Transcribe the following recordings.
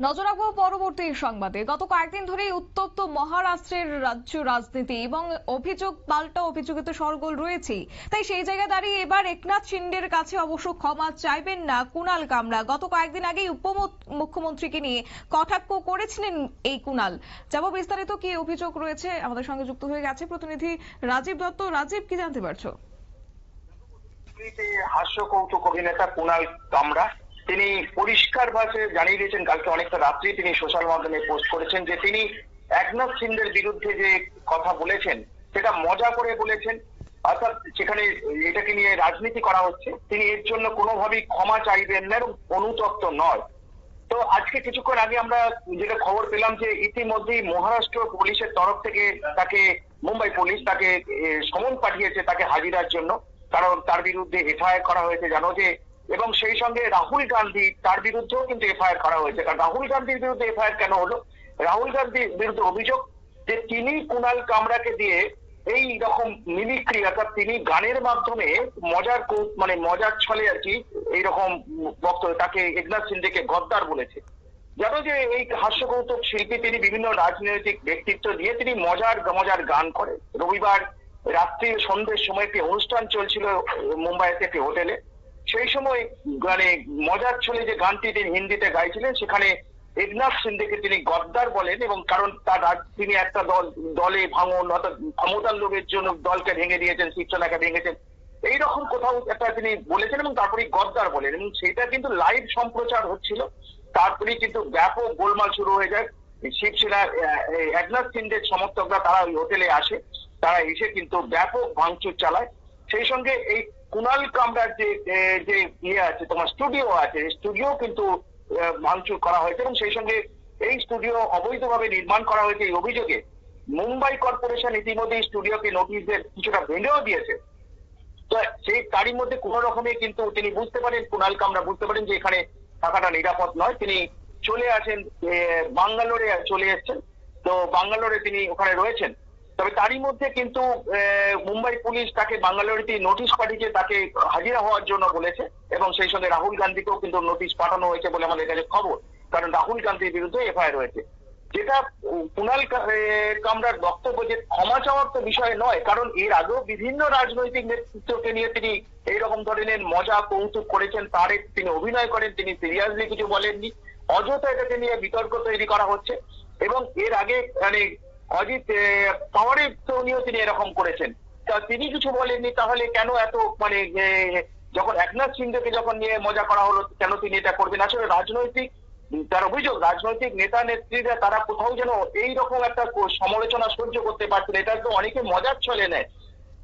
নজর রাখব পরবর্তী সংবাদে। গত কয়েকদিন ধরেই উত্তপ্ত মহারাষ্ট্রের রাজ্য রাজনীতি এবং অভিযোগ, পাল্টা অভিযোগে তো সরগোল রয়েছেই। তাই সেই জায়গায় দাঁড়িয়ে এবার একনাথ শিন্ডের কাছে অবশ্য ক্ষমা চাইবেন না কুনাল কামরা। গত কয়েকদিন আগেই উপমুখ্যমন্ত্রীকে নিয়ে কটাক্ষ করেছিলেন এই কুনাল। যাব বিস্তারিত কি অভিযোগ রয়েছে, আমাদের সঙ্গে যুক্ত হয়ে গেছে প্রতিনিধি রাজীব দত্ত। রাজীব, কি জানতে পারছ? হাস্য কৌতুক অভিনেতা কুনাল কামরা। তিনি পরিষ্কার ভাষায় জানিয়ে দিয়েছেন, কালকে অনেকটা রাত্রি তিনি সোশ্যাল মাধ্যমে পোস্ট করেছেন যে তিনি একনাথ সিন্ডের বিরুদ্ধে যে কথা বলেছেন, সেটা মজা করে বলেছেন, অর্থাৎ সেখানে এটাকে নিয়ে রাজনীতি করা হচ্ছে, তিনি এর জন্য কোনোভাবেই ক্ষমা চাইবেন না এবং অনুতপ্ত নয়। তো আজকে কিছুক্ষণ আগে আমরা যেটা খবর পেলাম যে ইতিমধ্যেই মহারাষ্ট্র পুলিশের তরফ থেকে তাকে, মুম্বাই পুলিশ তাকে সমন পাঠিয়েছে তাকে হাজিরার জন্য, কারণ তার বিরুদ্ধে এফআইআর করা হয়েছে। জানো যে এবং সেই সঙ্গে রাহুল গান্ধী, তার বিরুদ্ধেও কিন্তু এফআইআর করা হয়েছে। কারণ রাহুল গান্ধীর বিরুদ্ধে এফআইআর কেন হলো? রাহুল গান্ধীর বিরুদ্ধে অভিযোগ যে তিনি কুনাল কামরাকে দিয়ে এই রকম মিমিক্রি অর্থাৎ তিনি গানের মাধ্যমে মজার মানে মজার ছলে আর কি এইরকম বক্তব্য, তাকে একনাথ সিন্ডেকে গদ্দার বলেছে। জানো যে এই হাস্যকৌতুক শিল্পী তিনি বিভিন্ন রাজনৈতিক ব্যক্তিত্ব দিয়ে তিনি মজার মজার গান করে রবিবার রাত্রি সন্ধ্যের সময় একটি অনুষ্ঠান চলছিল মুম্বাইতে একটি হোটেলে। সময় মানে মজার ছলে যে গানটি তিনি হিন্দিতে গাইছিলেন, সেখানে একনাথ সিন্ডেকে তিনি গদ্দার বলেন এবং কারণ তার তিনি একটা দল, দলে ভাঙন ক্ষমতার জন্য দলকে ভেঙে দিয়েছেন, শিবসেনাকে ভেঙেছেন। এইরকম কোথাও একটা তিনি বলেছেন এবং তারপরে গদ্দার বলেন এবং সেটা কিন্তু লাইভ সম্প্রচার হচ্ছিল। তারপরে কিন্তু ব্যাপক গোলমাল শুরু হয়ে যায়। শিবসেনা একনাথ সিন্ডের সমর্থকরা তারা ওই হোটেলে আসে, তারা এসে কিন্তু ব্যাপক ভাঙচুর চালায়। সেই সঙ্গে এই কুনাল কামরার যে যে ইয়ে আছে, তোমার স্টুডিও আছে স্টুডিও কিন্তু ভাঙচুর করা হয়েছে এবং সেই সঙ্গে এই স্টুডিও অবৈধভাবে নির্মাণ করা হয়েছে এই অভিযোগে মুম্বাই কর্পোরেশন ইতিমধ্যে স্টুডিওকে নোটিশ দিয়ে কিছুটা ভেঙেও দিয়েছে। তো সেই তারই মধ্যে কোন রকমে কিন্তু তিনি বুঝতে পারেন, কুনাল কামরা বুঝতে পারেন যে এখানে থাকাটা নিরাপদ নয়। তিনি চলে আসেন বাঙ্গালোরে চলে এসেছেন। তো বাঙ্গালোরে তিনি ওখানে রয়েছেন। তবে তারই মধ্যে কিন্তু মুম্বাই পুলিশ তাকে বাঙ্গালোরে নোটিশ পাঠিয়েছে, তাকে হাজিরা হওয়ার জন্য বলেছে, এবং সেই সঙ্গে রাহুল গান্ধীকেও কিন্তু নোটিশ পাঠানো হয়েছে বলে আমাদের কাছে খবর, কারণ রাহুল গান্ধীর বিরুদ্ধে এফআইআর হয়েছে যেটা কুনাল কামরার বক্তব্য যে ক্ষমা চাওয়ার তো বিষয় নয়, কারণ এর আগেও বিভিন্ন রাজনৈতিক নেতৃত্বকে নিয়ে তিনি এইরকম ধরনের মজা কৌতুক করেছেন, তার তিনি অভিনয় করেন, তিনি সিরিয়াসলি কিছু বলেননি। অযথা এটাকে নিয়ে বিতর্ক তৈরি করা হচ্ছে, এবং এর আগে মানে অজিত পাওয়ারের তো উনিও তিনি এরকম করেছেন। তা তিনি কিছু বলেননি, তাহলে কেন এত মানে যখন একনাথ সিংহকে যখন নিয়ে মজা করা হলো, কেন তিনি এটা করবেন? আসলে রাজনৈতিক, তার অভিযোগ, রাজনৈতিক নেতা নেত্রীরা তারা কোথাও যেন এইরকম একটা সমালোচনা সহ্য করতে পারছেন এটা তো অনেকে মজার চলে নেয়।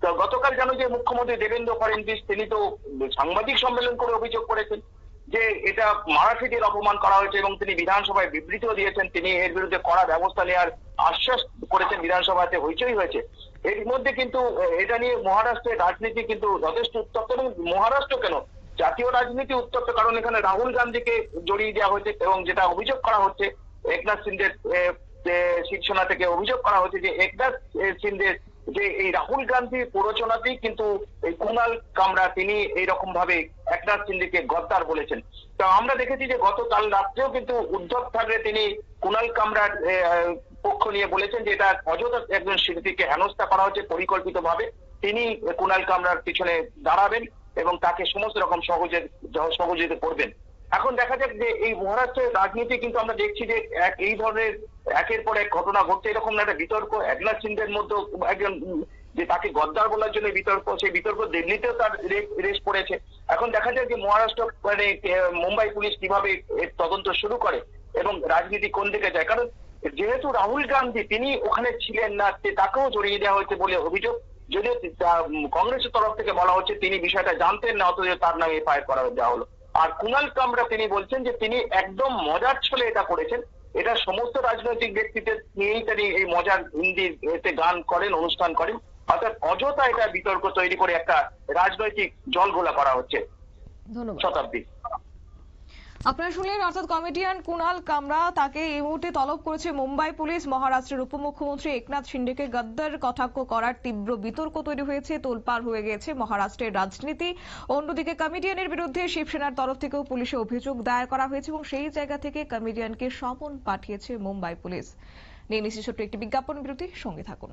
তো গতকাল জানো যে মুখ্যমন্ত্রী দেবেন্দ্র ফডণবিস তিনি তো সাংবাদিক সম্মেলন করে অভিযোগ করেছেন। যে এটা মারাঠিদের অপমান করা হয়েছে এবং তিনি বিধানসভায় বিবৃতিও দিয়েছেন, তিনি এর বিরুদ্ধে কড়া ব্যবস্থা নেওয়ার আশ্বাস করেছেন বিধানসভাতে, হইচই হয়েছে। এর মধ্যে কিন্তু, এটা নিয়ে মহারাষ্ট্রের রাজনীতি কিন্তু যথেষ্ট উত্তপ্ত। এবং মহারাষ্ট্র কেন? জাতীয় রাজনীতি উত্তপ্ত কারণ এখানে রাহুল গান্ধীকে জড়িয়ে দেওয়া হয়েছে এবং যেটা অভিযোগ করা হচ্ছে, একনাথ সিন্ডের শিবসেনা থেকে অভিযোগ করা হচ্ছে যে একনাথ সিন্ডের যে এই রাহুল গান্ধীর প্ররোচনাতেই কিন্তু এই কুনাল কামরা তিনি এইরকম ভাবে একনাথ সিন্ডিকে গদ্দার বলেছেন। তো আমরা দেখেছি যে গতকাল রাত্রেও কিন্তু উদ্ধব ঠাকরে তিনি কুনাল কামরার পক্ষ নিয়ে বলেছেন যে এটা অযথা একজন শিল্পীকে হেনস্থা করা হচ্ছে পরিকল্পিতভাবে। তিনি কুনাল কামরার পিছনে দাঁড়াবেন এবং তাকে সমস্ত রকম সহযোগিতা করবেন। এখন দেখা যাক যে এই মহারাষ্ট্রের রাজনীতি কিন্তু আমরা দেখছি যে এক, এই ধরনের একের পর এক ঘটনা ঘটছে। এরকম একটা বিতর্ক। একনাথ সিংহের মধ্যে একজন, যে তাকে গদ্দার বলার জন্য বিতর্ক, সেই বিতর্ক দিল্লিতেও তার রেস পড়েছে। এখন দেখা যায় যে মহারাষ্ট্র মানে মুম্বাই পুলিশ কীভাবে তদন্ত শুরু করে এবং রাজনীতি কোন দিকে যায়। কারণ যেহেতু রাহুল গান্ধী, তিনি ওখানে ছিলেন না তাকেও জড়িয়ে দেওয়া হয়েছে বলে অভিযোগ। যদিও কংগ্রেসের তরফ থেকে বলা হচ্ছে, তিনি বিষয়টা জানতেন না, অথচ তার নামে এফআইআর করা দেওয়া হলো। আর কুনাল কামরা তিনি বলছেন যে তিনি একদম মজার ছলে এটা করেছেন। এটা সমস্ত রাজনৈতিক ব্যক্তিদের নিয়েই তিনি এই মজার হিন্দি এতে গান করেন অনুষ্ঠান করেন। অর্থাৎ অযথা এটা বিতর্ক তৈরি করে একটা রাজনৈতিক জলঘোলা করা হচ্ছে ধন্যবাদ। শতাব্দী আপনারা শুনলেন, অর্থাৎ কমেডিয়ান কুনাল কামরা, তাকে এই মুহূর্তে তলব করেছে মুম্বাই পুলিশ, মহারাষ্ট্রের উপমুখ্যমন্ত্রী একনাথ শিন্ডেকে গদ্দার, কটাক্ষ করার তীব্র বিতর্ক তৈরি হয়েছে, তোলপাড় হয়ে গেছে মহারাষ্ট্রের রাজনীতি। অন্যদিকে কমেডিয়ানের বিরুদ্ধে শিবসেনার তরফ থেকেও পুলিশে অভিযোগ দায়ের করা হয়েছে এবং সেই জায়গা থেকে কমেডিয়ানকে সমন পাঠিয়েছে মুম্বাই পুলিশ। নিয়ে নিচ্ছি ছোট্ট একটি বিজ্ঞাপন বিরতি সঙ্গে থাকুন।